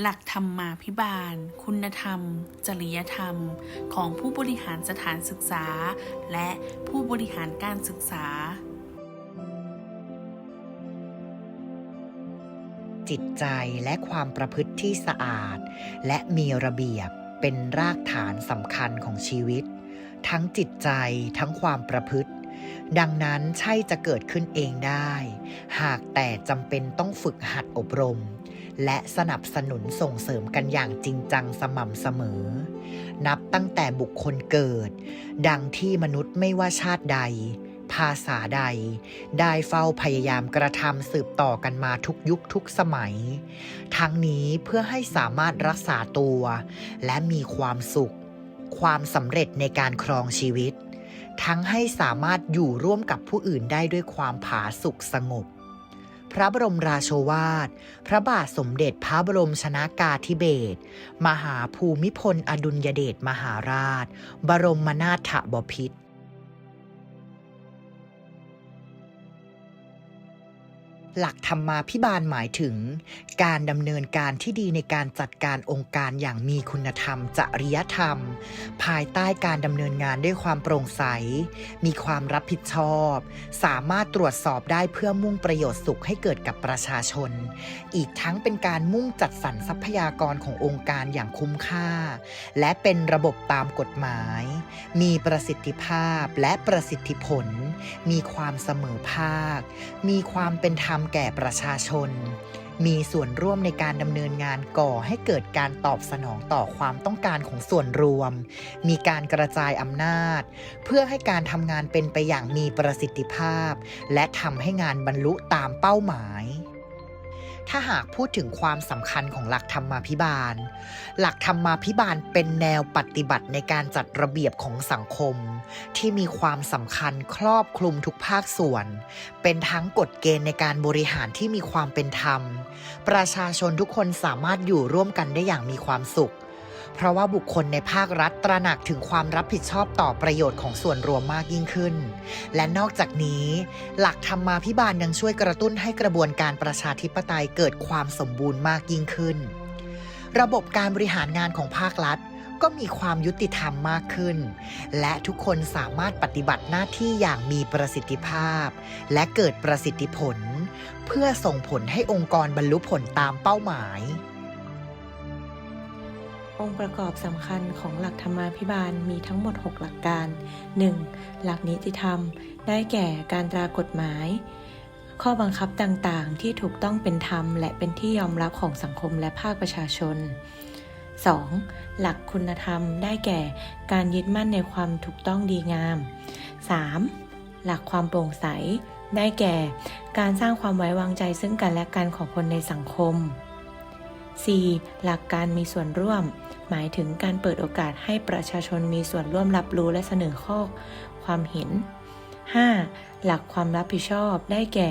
หลักธรรมาภิบาล คุณธรรม จริยธรรม ของผู้บริหารสถานศึกษา และผู้บริหารการศึกษา จิตใจและความประพฤติที่สะอาด และมีระเบียบเป็นรากฐานสำคัญของชีวิต ทั้งจิตใจทั้งความประพฤติ ดังนั้นใช่จะเกิดขึ้นเองได้ หากแต่จำเป็นต้องฝึกหัดอบรม และสนับสนุนส่งเสริมกันอย่างจริงจังสม่ำเสมอ นับตั้งแต่บุคคลเกิด ดังที่มนุษย์ไม่ว่าชาติใด ภาษาใด ได้เฝ้าพยายามกระทำสืบต่อกันมาทุกยุคทุกสมัย ทั้งนี้เพื่อให้สามารถรักษาตัว และมีความสุข ความสำเร็จในการครองชีวิต ทั้งให้สามารถอยู่ร่วมกับผู้อื่นได้ด้วยความผาสุกสงบ พระบรมราโชวาท พระบาทสมเด็จพระบรมชนากาธิเบศร มหาภูมิพลอดุลยเดชมหาราช บรมนาถบพิตร หลักธรรมาภิบาลหมายถึง การดำเนินการที่ดีในการจัดการองค์การอย่างมีคุณธรรม จริยธรรม ภายใต้การดำเนินงานด้วยความโปร่งใส มีความรับผิดชอบ สามารถตรวจสอบได้เพื่อมุ่งประโยชน์สุขให้เกิดกับประชาชน อีกทั้งเป็นการมุ่งจัดสรรทรัพยากรขององค์การอย่างคุ้มค่า และเป็นระบบตามกฎหมาย มีประสิทธิภาพและประสิทธิผล มีความเสมอภาค มีความเป็นธรรมแก่ประชาชน มีส่วนร่วมในการดำเนินงานก่อให้เกิดการตอบสนองต่อความต้องการของส่วนรวม มีการกระจายอำนาจ เพื่อให้การทำงานเป็นไปอย่างมีประสิทธิภาพ และทำให้งานบรรลุตามเป้าหมาย ถ้าหากพูดถึงความสำคัญของหลักธรรมาภิบาล หลักธรรมาภิบาลเป็นแนวปฏิบัติในการจัดระเบียบของสังคม ที่มีความสำคัญครอบคลุมทุกภาคส่วน เป็นทั้งกฎเกณฑ์ในการบริหารที่มีความเป็นธรรม ประชาชนทุกคนสามารถอยู่ร่วมกันได้อย่างมีความสุข เพราะว่าบุคคลในภาครัฐตระหนักถึงความรับผิดชอบต่อประโยชน์ของส่วนรวมมากยิ่งขึ้น และนอกจากนี้ หลักธรรมาภิบาลยังช่วยกระตุ้นให้กระบวนการประชาธิปไตยเกิดความสมบูรณ์มากยิ่งขึ้น ระบบการบริหารงานของภาครัฐก็มีความยุติธรรมมากขึ้น และทุกคนสามารถปฏิบัติหน้าที่อย่างมีประสิทธิภาพ และเกิดประสิทธิผล เพื่อส่งผลให้องค์กรบรรลุผลตามเป้าหมาย องค์ประกอบสำคัญของหลักธรรมาภิบาลมีทั้งหมด 6 หลักการ 1. หลักนิติธรรม ได้แก่การตรากฎหมาย ข้อบังคับต่างๆ ที่ถูกต้องเป็นธรรม และเป็นที่ยอมรับของสังคมและภาคประชาชน 2. หลักคุณธรรมได้แก่การยึดมั่นในความถูกต้องดีงาม 3. หลักความโปร่งใส ได้แก่ การสร้างความไว้วางใจซึ่งกันและกันของคนในสังคม 4. หลักการมีส่วนร่วม หมายถึงการเปิดโอกาสให้ประชาชนมีส่วนร่วมรับรู้และเสนอข้อความเห็น 5. หลักความรับผิดชอบได้แก่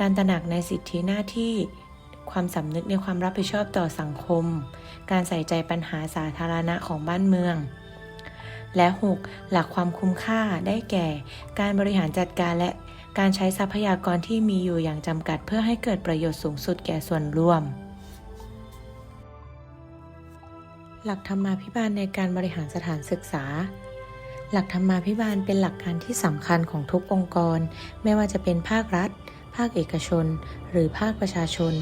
การตระหนักในสิทธิหน้าที่ความสำนึกในความรับผิดชอบต่อสังคม การใส่ใจปัญหาสาธารณะของบ้านเมือง และ 6. หลักความคุ้มค่าได้แก่ การบริหารจัดการและการใช้ทรัพยากรที่มีอยู่อย่างจำกัดเพื่อให้เกิดประโยชน์สูงสุดแก่ส่วนรวม หลักธรรมาภิบาลในการบริหารสถานศึกษา หลักธรรมาภิบาลเป็นหลักการที่สำคัญของทุกองค์กร ไม่ว่าจะเป็นภาครัฐ ภาคเอกชน หรือภาคประชาชน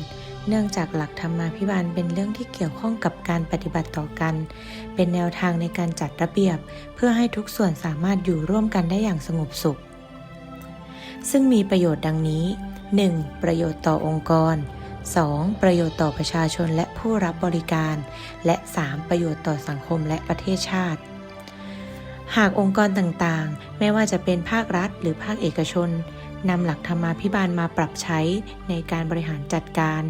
เนื่องจากหลักธรรมาภิบาลเป็นเรื่องที่เกี่ยวข้องกับการปฏิบัติต่อกัน เป็นแนวทางในการจัดระเบียบ เพื่อให้ทุกส่วนสามารถอยู่ร่วมกันได้อย่างสงบสุข ซึ่งมีประโยชน์ดังนี้ 1. ประโยชน์ต่อองค์กร 2. ประโยชน์ต่อประชาชนและผู้รับบริการ และ 3. ประโยชน์ต่อสังคมและประเทศชาติ หากองค์กรต่างๆ ไม่ว่าจะเป็นภาครัฐหรือภาคเอกชนนำหลักธรรมาภิบาลมาปรับใช้ในการบริหารจัดการ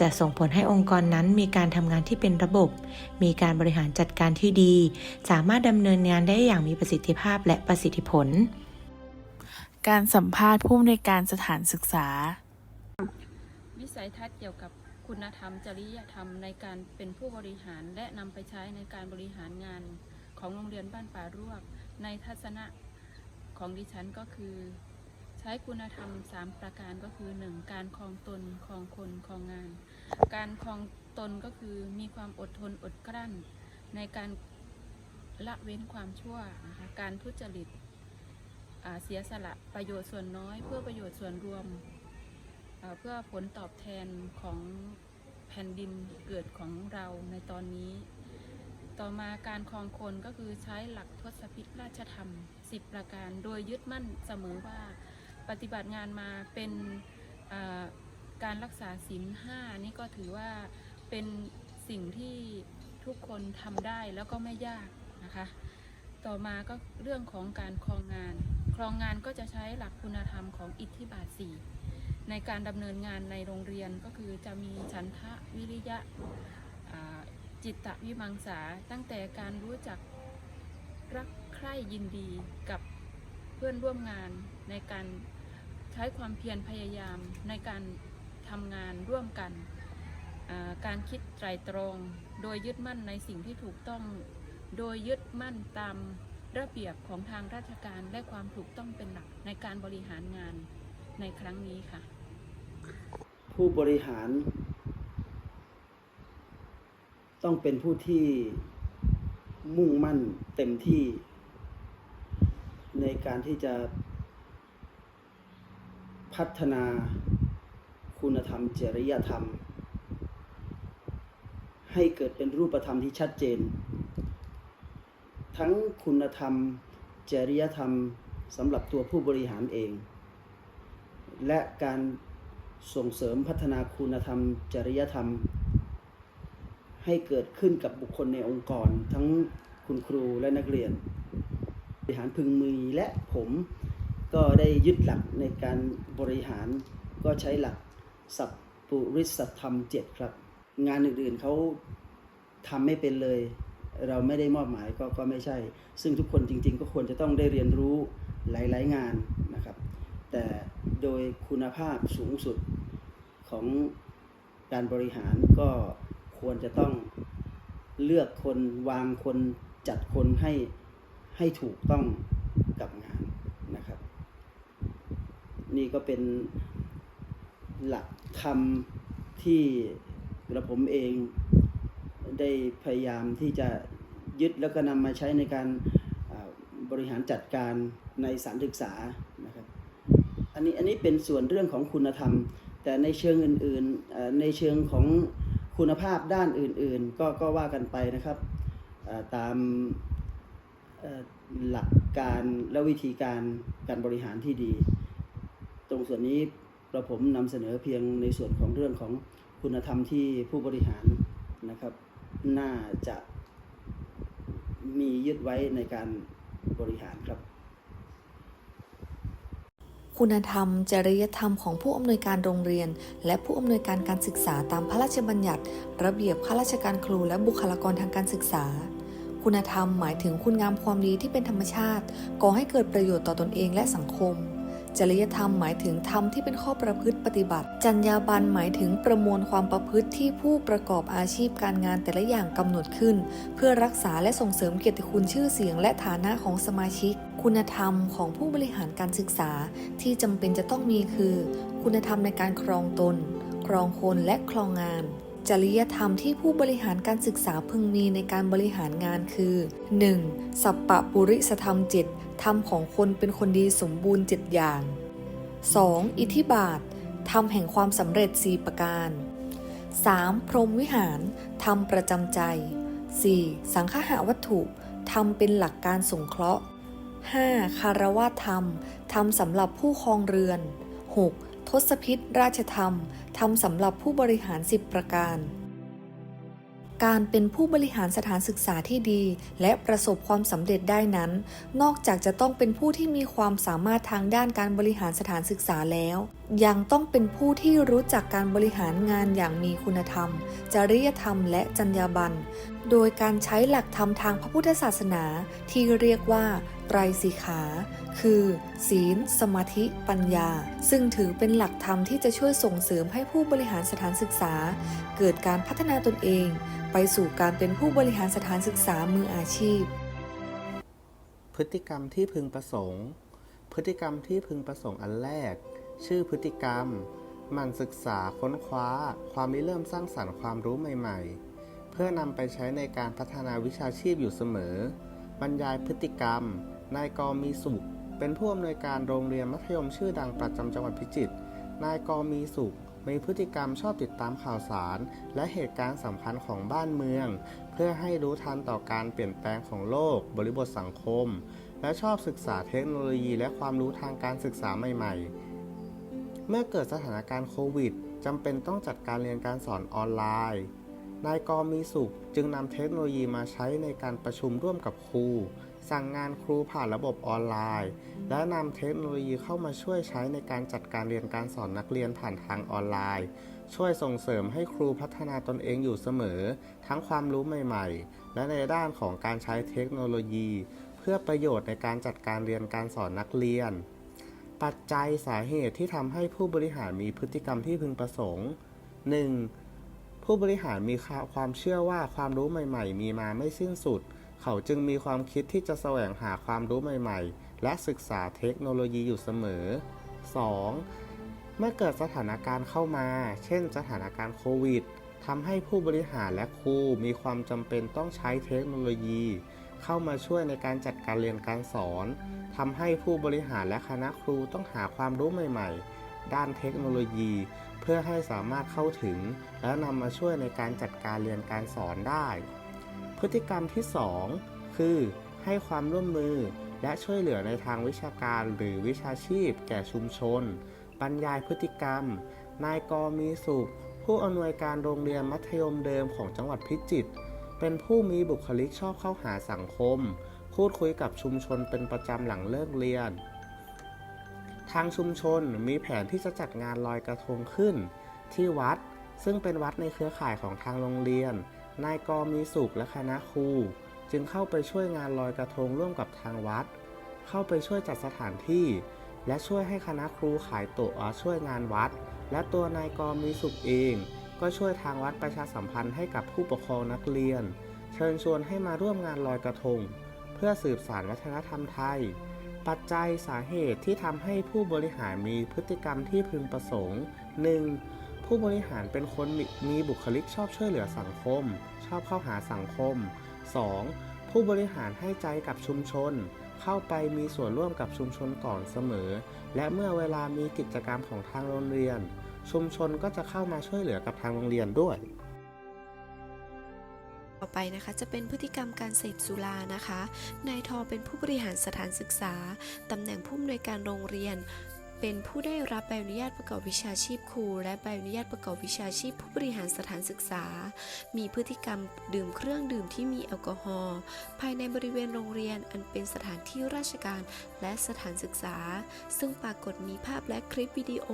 จะส่งผลให้องค์กรนั้นมีการทำงานที่เป็นระบบ มีการบริหารจัดการที่ดี สามารถดำเนินงานได้อย่างมีประสิทธิภาพและประสิทธิผล การสัมภาษณ์ผู้อำนวยการสถานศึกษา สัยทัศน์เกี่ยวกับคุณธรรม จริยธรรมในการเป็นผู้บริหาร และนำไปใช้ในการบริหารงานของโรงเรียนบ้านป่ารวก ในทัศนะของดิฉันก็คือ ใช้คุณธรรม 3 ประการก็คือ 1. การคลองตนคลองคนคลองงาน การคลองตนก็คือมีความอดทนอดกลั้น ในการละเว้นความชั่วนะคะการทุจริตเสียสละประโยชน์ส่วนน้อย เพื่อประโยชน์ส่วนรวม เพื่อผลตอบแทนของแผ่นดินเกิดของเราในตอนนี้ ต่อมาการครองคนก็คือใช้หลักทศพิธราชธรรม 10 ประการ โดยยึดมั่นเสมอว่าปฏิบัติงานมาเป็นการรักษาศีลห้านี่ก็ถือว่าเป็นสิ่งที่ทุกคนทำได้แล้วก็ไม่ยากนะคะ ต่อมาก็เรื่องของการครองงาน ครองงานก็จะใช้หลักคุณธรรมของอิทธิบาทสี่ ในการดำเนินงานในโรงเรียนก็คือจะมีฉันทะวิริยะจิตตวิมังสาตั้งแต่การรู้จักรักใคร่ยินดีกับเพื่อนร่วมงานในการใช้ความเพียรพยายามในการทำงานร่วมกัน การคิดไตรตรอง โดยยึดมั่นในสิ่งที่ถูกต้อง โดยยึดมั่นตามระเบียบของทางราชการและความถูกต้องเป็นหลักในการบริหารงานในครั้งนี้ค่ะ ผู้บริหาร ต้องเป็นผู้ที่มุ่งมั่นเต็มที่ ในการที่จะพัฒนาคุณธรรมจริยธรรม ให้เกิดเป็นรูปธรรมที่ชัดเจน ทั้งคุณธรรมจริยธรรมสำหรับตัวผู้บริหารเอง และการ ส่งเสริมพัฒนาคุณธรรม จริยธรรม ให้เกิดขึ้นกับบุคคลในองค์กร ทั้งคุณครูและนักเรียนบริหารพึงมีและผมก็ได้ยึดหลักในการบริหารก็ใช้หลักสัพปุริสธรรมเจ็ดครับ งานอื่นๆเขาทำไม่เป็นเลย เราไม่ได้มอบหมายก็ก็ไม่ใช่ ซึ่งทุกคนจริง ๆ ก็ควรจะต้องได้เรียนรู้หลาย ๆ งานนะครับ แต่โดยคุณภาพสูงสุด ของการบริหารก็ควรจะต้องเลือกคนวางคนจัดคนให้ให้ถูกต้องกับงานนะครับ นี่ก็เป็นหลักธรรมที่กระผมเองได้พยายามที่จะยึดแล้วก็นำมาใช้ในการบริหารจัดการในสารศึกษานะครับ อันนี้อันนี้เป็นส่วนเรื่องของคุณธรรม แต่ในเชิงอื่นๆ ในเชิงของคุณภาพด้านอื่นๆ ก็ก็ว่ากันไปนะครับตามหลักการและวิธีการการบริหารที่ดี ตรงส่วนนี้เราผมนำเสนอเพียงในส่วนของเรื่องของคุณธรรมที่ผู้บริหารนะครับ น่าจะมียึดไว้ในการบริหารครับ คุณธรรม จริยธรรมของผู้อำนวยการโรงเรียน และผู้อำนวยการการศึกษาตามพระราชบัญญัติ ระเบียบข้าราชการครูและบุคลากรทางการศึกษา คุณธรรมหมายถึงคุณงามความดีที่เป็นธรรมชาติก่อให้เกิดประโยชน์ต่อตนเองและสังคม จริยธรรมหมายถึงธรรมที่เป็นข้อประพฤติปฏิบัติ จรรยาบรรณหมายถึงประมวลความประพฤติที่ผู้ประกอบอาชีพการงานแต่ละอย่างกำหนดขึ้น เพื่อรักษาและส่งเสริมเกียรติคุณชื่อเสียง และฐานะของสมาชิก คุณธรรมของผู้บริหารการศึกษาที่จำเป็นจะต้องมีคือ คุณธรรมในการครองตน ครองคนและครองงาน จริยธรรมที่ผู้บริหารการศึกษาพึงมีในการบริหารงานคือ 1. สัปปะปุริสธรรมจ็ดธรรมของคนเป็นคนดีสมบูรณ์เจ็ดอย่าง 2. อิทธิบาทธรรมแห่งความสำเร็จ 4 ประการ 3. พรหมวิหารธรรมประจำใจ 4. สังฆะวัตถุธรรมเป็นหลักการสงเคราะห์ 5. คารวะธรรม ธรรมสำหรับผู้ครองเรือน 6. ทศพิษราชธรรม ธรรมสำหรับผู้บริหาร 10 ประการ การเป็นผู้บริหารสถานศึกษาที่ดี และประสบความสำเร็จได้นั้น นอกจากจะต้องเป็นผู้ที่มีความสามารถทางด้านการบริหารสถานศึกษาแล้วยังต้องเป็นผู้ที่รู้จักการบริหารงานอย่างมีคุณธรรม จริยธรรมและจรรยาบรรณ โดยการใช้หลักธรรมทางพระพุทธศาสนาที่เรียกว่า ไตรสิกขา คือ ศีล สมาธิ ปัญญา ซึ่งถือเป็นหลักธรรมที่จะช่วยส่งเสริมให้ผู้บริหารสถานศึกษา เกิดการพัฒนาตนเอง ไปสู่การเป็นผู้บริหารสถานศึกษามืออาชีพ พฤติกรรมที่พึงประสงค์ พฤติกรรมที่พึงประสงค์อันแรก ชื่อพฤติกรรม มันศึกษาค้นคว้า ความริเริ่มสร้างสรรค์ความรู้ใหม่ ๆ เพื่อนำไปใช้ในการพัฒนาวิชาชีพอยู่เสมอ บรรยายพฤติกรรม นายกอมีสุข เป็นผู้อำนวยการโรงเรียนมัธยมชื่อดังประจำจังหวัดพิจิตร นายกอมีสุขมีพฤติกรรมชอบติดตามข่าวสาร และเหตุการณ์สำคัญของบ้านเมือง เพื่อให้รู้ทันต่อการเปลี่ยนแปลงของโลก บริบทสังคม และชอบศึกษาเทคโนโลยีและความรู้ทางการศึกษาใหม่ ๆ เมื่อเกิดสถานการณ์โควิดจำเป็นต้องจัดการเรียนการสอนออนไลน์ นายกอมีสุขจึงนำเทคโนโลยีมาใช้ในการประชุมร่วมกับครู สั่งงานครูผ่านระบบออนไลน์ และนำเทคโนโลยีเข้ามาช่วยใช้ในการจัดการเรียนการสอนนักเรียนผ่านทางออนไลน์ ช่วยส่งเสริมให้ครูพัฒนาตนเองอยู่เสมอ ทั้งความรู้ใหม่ๆ และในด้านของการใช้เทคโนโลยี เพื่อประโยชน์ในการจัดการเรียนการสอนนักเรียน ปัจจัยสาเหตุที่ทำให้ผู้บริหารมีพฤติกรรมที่พึงประสงค์ 1. ผู้บริหารมีความเชื่อว่าความรู้ใหม่ ๆ มีมาไม่สิ้นสุด เขาจึงมีความคิดที่จะแสวงหาความรู้ใหม่ ๆ และศึกษาเทคโนโลยีอยู่เสมอ 2. เมื่อเกิดสถานการณ์เข้ามา เช่น สถานการณ์โควิดทำให้ผู้บริหารและครูมีความจำเป็นต้องใช้เทคโนโลยี เข้ามาช่วยในการจัดการเรียนการสอนทำให้ผู้บริหารและคณะครูต้องหาความรู้ใหม่ ๆ ด้านเทคโนโลยี เพื่อให้สามารถเข้าถึง และนำมาช่วยในการจัดการเรียนการสอนได้ พฤติกรรมที่ 2 คือ ให้ความร่วมมือและช่วยเหลือในทางวิชาการหรือวิชาชีพ แก่ชุมชน บรรยายพฤติกรรม นายกอมีสุข ผู้อำนวยการโรงเรียนมัธยมเดิมของจังหวัดพิจิตร เป็นผู้มีบุคลิกชอบเข้าหาสังคม พูดคุยกับชุมชนเป็นประจำหลังเลิกเรียน ทางชุมชนมีแผนที่จะจัดงานลอยกระทงขึ้น ที่วัดซึ่งเป็นวัดในเครือข่ายของทางโรงเรียน นายกมีสุขและคณะครู จึงเข้าไปช่วยงานลอยกระทงร่วมกับทางวัด เข้าไปช่วยจัดสถานที่ และช่วยให้คณะครูขายตั๋วช่วยงานวัด และตัวนายกมีสุขเอง ก็ช่วยทางวัดประชาสัมพันธ์ให้กับผู้ปกครองนักเรียน เชิญชวนให้มาร่วมงานลอยกระทง เพื่อสืบสานวัฒนธรรมไทย ปัจจัยสาเหตุที่ทำให้ผู้บริหารมีพฤติกรรมที่พึงประสงค์ 1. ผู้บริหารเป็นคนมีมีบุคลิกชอบช่วยเหลือสังคม ชอบเข้าหาสังคม 2. ผู้บริหารให้ใจกับชุมชน เข้าไปมีส่วนร่วมกับชุมชนก่อนเสมอ และเมื่อเวลามีกิจกรรมของทางโรงเรียน ชุมชนก็จะเข้ามาช่วยเหลือกับทางโรงเรียนด้วย ต่อไปนะคะจะเป็นพฤติกรรมการเสพสุรานะคะ นายทอเป็นผู้บริหารสถานศึกษา ตำแหน่งผู้อำนวยการโรงเรียน เป็นผู้ได้รับใบอนุญาตประกอบวิชาชีพครูและใบอนุญาตประกอบวิชาชีพผู้บริหารสถานศึกษา มีพฤติกรรมดื่มเครื่องดื่มที่มีแอลกอฮอล์ภายในบริเวณโรงเรียนอันเป็นสถานที่ราชการและสถานศึกษา ซึ่งปรากฏมีภาพและคลิปวิดีโอ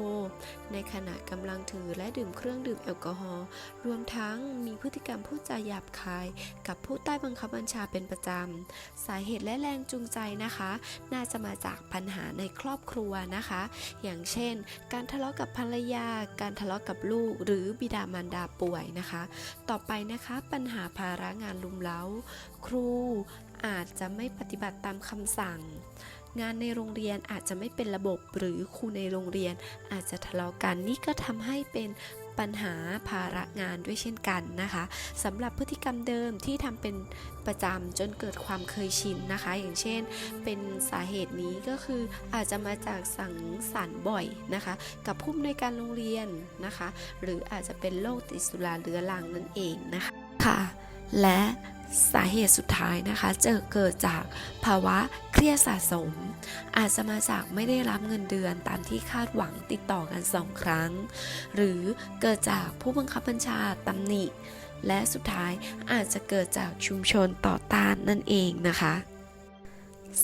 ในขณะกำลังถือและดื่มเครื่องดื่มแอลกอฮอล์รวมทั้งมีพฤติกรรมพูดจาหยาบคาย กับผู้ใต้บังคับบัญชาเป็นประจำสาเหตุและแรงจูงใจนะคะ น่าจะมาจากปัญหาในครอบครัวนะคะอย่างเช่น การทะเลาะกับภรรยา การทะเลาะกับลูก หรือบิดามารดาป่วยนะคะ ต่อไปนะคะปัญหาภาระงานลุมเล้า ครูอาจจะไม่ปฏิบัติตามคำสั่ง งานในโรงเรียนอาจจะไม่เป็นระบบหรือครูในโรงเรียนอาจจะทะเลาะกันนี่ก็ทำให้เป็น ปัญหาภาระงานด้วยเช่นกันนะคะสำหรับพฤติกรรมเดิมที่ทำเป็นประจำจนเกิดความเคยชินนะคะ อย่างเช่น เป็นสาเหตุนี้ก็คืออาจจะมาจากสังสรรค์บ่อยนะคะ กับผู้อำนวยการโรงเรียนนะคะ หรืออาจจะเป็นโรคติดสุราเรื้อรังนั่นเองนะคะค่ะ และสาเหตุสุดท้ายนะคะจะเกิดจากภาวะเครียดสะสม อาจจะมาจากไม่ได้รับเงินเดือนตามที่คาดหวังติดต่อกันสองครั้ง หรือเกิดจากผู้บังคับบัญชาตำหนิ และสุดท้ายอาจจะเกิดจากชุมชนต่อต้านนั่นเองนะคะ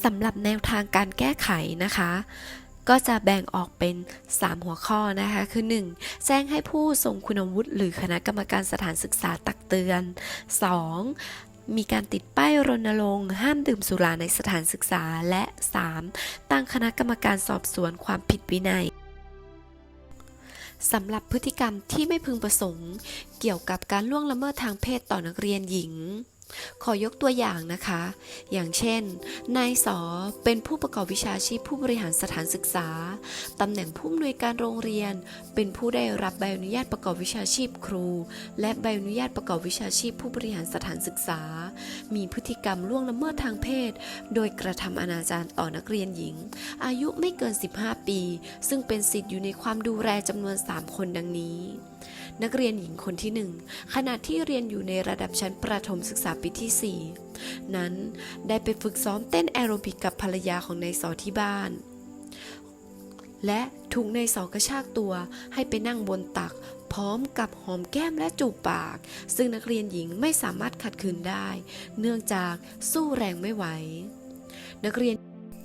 สำหรับแนวทางการแก้ไขนะคะ ก็จะแบ่งออกเป็น 3 หัวข้อนะคะ คือ 1. แจ้งให้ผู้ทรงคุณวุฒิหรือคณะกรรมการสถานศึกษาตักเตือน 2. มีการติดป้ายรณรงค์ห้ามดื่มสุราในสถานศึกษาและ 3. ตั้งคณะกรรมการสอบสวนความผิดวินัยสำหรับพฤติกรรมที่ไม่พึงประสงค์ เกี่ยวกับการล่วงละเมิดทางเพศต่อนักเรียนหญิง ขอยกตัวอย่างนะคะ อย่างเช่น นายสอเป็นผู้ประกอบวิชาชีพผู้บริหารสถานศึกษา ตำแหน่งผู้อำนวยการโรงเรียน เป็นผู้ได้รับใบอนุญาตประกอบวิชาชีพครู และใบอนุญาตประกอบวิชาชีพผู้บริหารสถานศึกษา มีพฤติกรรมล่วงละเมิดทางเพศ โดยกระทำอนาจารต่อนักเรียนหญิง อายุไม่เกิน 15 ปี ซึ่งเป็นสิทธิ์อยู่ในความดูแลจำนวน 3 คนดังนี้ นักเรียนหญิงคนที่1ขณะที่เรียนอยู่ในระดับชั้นประถมศึกษาปีที่ 4 นั้นได้ไปฝึกซ้อมเต้นแอโรบิกกับภรรยาของนายสอที่บ้าน และถูกนายสอกระชากตัวให้ไปนั่งบนตัก พร้อมกับหอมแก้มและจูบปาก ซึ่งนักเรียนหญิงไม่สามารถขัดขืนได้ เนื่องจากสู้แรงไม่ไหว นักเรียน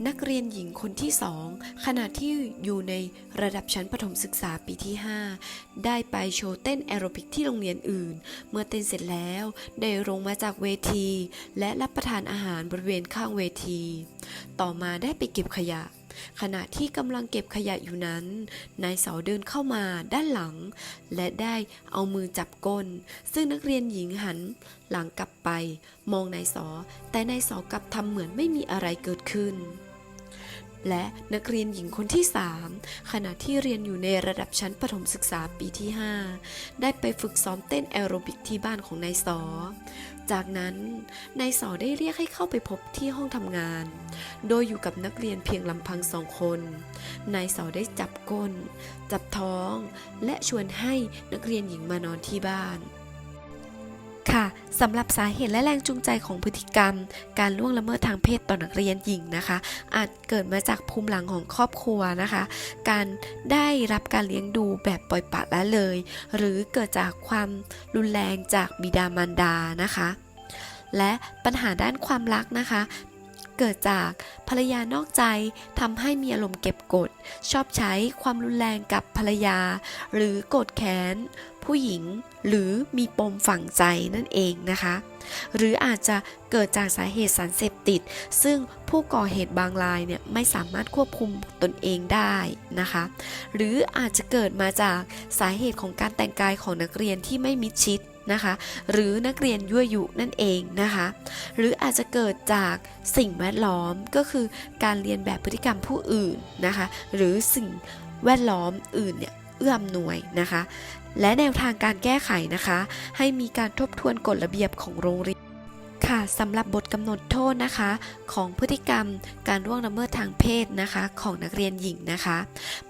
นักเรียนหญิงคนที่สองขณะที่อยู่ในระดับชั้นประถมศึกษาปีที่ 5 ได้ไปโชว์เต้นแอโรบิกที่โรงเรียนอื่น เมื่อเต้นเสร็จแล้วได้ลงมาจากเวที และรับประทานอาหารบริเวณข้างเวที ต่อมาได้ไปเก็บขยะขณะที่กำลังเก็บขยะอยู่นั้น นายเสาเดินเข้ามาด้านหลัง และได้เอามือจับก้น ซึ่งนักเรียนหญิงหันหลังกลับไป มองนายสอ แต่นายสอกลับทำเหมือนไม่มีอะไรเกิดขึ้น และนักเรียนหญิงคนที่ 3 ขณะที่เรียนอยู่ในระดับชั้นประถมศึกษาปีที่ 5 ได้ไปฝึกซ้อมเต้นแอโรบิกที่บ้านของนายสอ จากนั้นนายสอได้เรียกให้เข้าไปพบที่ห้องทำงาน โดยอยู่กับนักเรียนเพียงลำพังสองคน นายสอได้จับก้น จับท้อง และชวนให้นักเรียนหญิงมานอนที่บ้าน ค่ะสำหรับสาเหตุและแรงจูงใจของพฤติกรรม การล่วงละเมิดทางเพศต่อนักเรียนหญิงนะคะ อาจเกิดมาจากภูมิหลังของครอบครัวนะคะ การได้รับการเลี้ยงดูแบบปล่อยปละละเลย หรือเกิดจากความรุนแรงจากบิดามารดานะคะ และปัญหาด้านความรักนะคะ เกิดจากภรรยานอกใจทำให้มีอารมณ์เก็บกด ชอบใช้ความรุนแรงกับภรรยา หรือโกรธแค้น ผู้หญิงหรือมีปมฝังใจนั่นเองนะคะ หรืออาจจะเกิดจากสาเหตุสารเสพติด ซึ่งผู้ก่อเหตุบางรายเนี่ยไม่สามารถควบคุมตนเองได้นะคะ หรืออาจจะเกิดมาจากสาเหตุของการแต่งกายของนักเรียนที่ไม่มิดชิดนะคะหรือนักเรียนยั่วยุนั่นเองนะคะหรืออาจจะเกิดจากสิ่งแวดล้อมก็คือการเรียนแบบพฤติกรรมผู้อื่นนะคะหรือสิ่งแวดล้อมอื่นเนี่ยเอื้ออำนวยนะคะ และแนวทางการแก้ไขนะคะ ให้มีการทบทวนกฎระเบียบของโรงเรียนค่ะสำหรับบทกำหนดโทษนะคะ ของพฤติกรรมการล่วงละเมิดทางเพศนะคะ ของนักเรียนหญิงนะคะ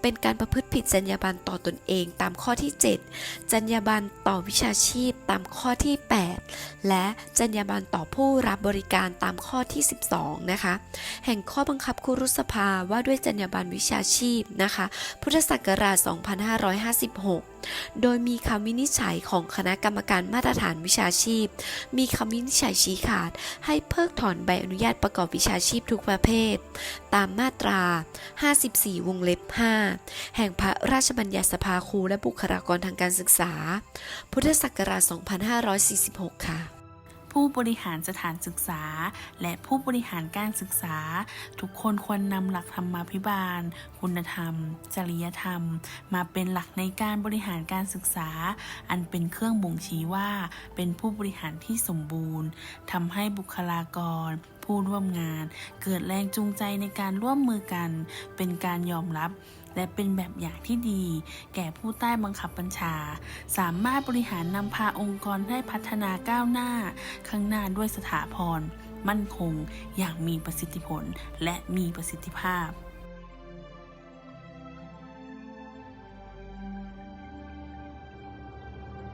เป็นการประพฤติผิดจรรยาบรรณต่อตนเองตามข้อที่ 7 จรรยาบรรณต่อวิชาชีพตามข้อที่ 8 และจรรยาบรรณต่อผู้รับบริการตามข้อที่ 12 นะคะ แห่งข้อบังคับครูรุษภาว่าด้วยจรรยาบรรณวิชาชีพนะคะ พุทธศักราช 2556 โดยมีคำวินิจฉัยของคณะกรรมการมาตรฐานวิชาชีพ มีคำวินิจฉัยชี้ขาด ให้เพิกถอนใบอนุญาตประกอบวิชาชีพทุกประเภท ตามมาตรา 54 วงเล็บ 5 แห่งพระราชบัญญัติสภาครูและบุคลากรทางการศึกษา พุทธศักราช 2546 ค่ะ ผู้บริหารสถานศึกษา และผู้บริหารการศึกษา ทุกคนควรนำหลักธรรมาภิบาล คุณธรรม จริยธรรม มาเป็นหลักในการบริหารการศึกษา อันเป็นเครื่องบ่งชี้ว่า เป็นผู้บริหารที่สมบูรณ์ทำให้บุคลากรผู้ร่วมงาน เกิดแรงจูงใจในการร่วมมือกัน เป็นการยอมรับ และเป็นแบบอย่างที่ดี แก่ผู้ใต้บังคับบัญชา สามารถบริหารนำพาองค์กรให้พัฒนาก้าวหน้า ข้างหน้าด้วยสถาพร มั่นคง อย่างมีประสิทธิผลและมีประสิทธิภาพ